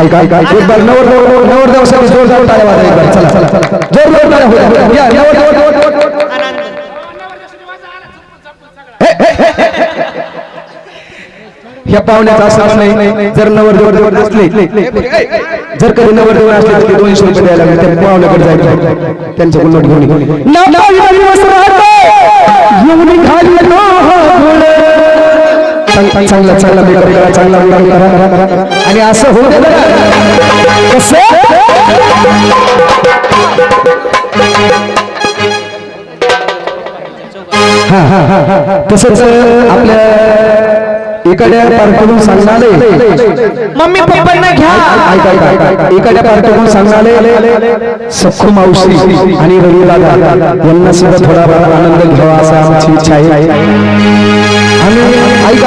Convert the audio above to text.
ऐका ऐका एक बार नवर नवर नवर देवासाठी जोरदार टाळ्या वाजा एक बार चला चला चला जोर जोर टाळ्या होऊ द्या. या नवर नवर नवर नवर ह्या पाहुण्याचा असणार नाही जर नवर देवर देवर असले जर कधी नवर देवर असले तर दोनशे रुपये द्यायला लागले त्या पाहुण्याकडे जायचं त्यांच्याकडून नोट घेऊन चांग- चांगला चांगला मेकअप करा चांगला मेकअप करा आणि असं होऊ दे तसंच आपल्या एखाद्या पार्टीतून सांगणारे. मम्मी पप्पांना घ्या. ऐका ऐका ऐका एखाद्या पार्टीतून सांगणारे सख्खू मावशी आणि रवी दादा यांना सुद्धा थोडा आनंद घ्यावा असा आमची इच्छा आहे.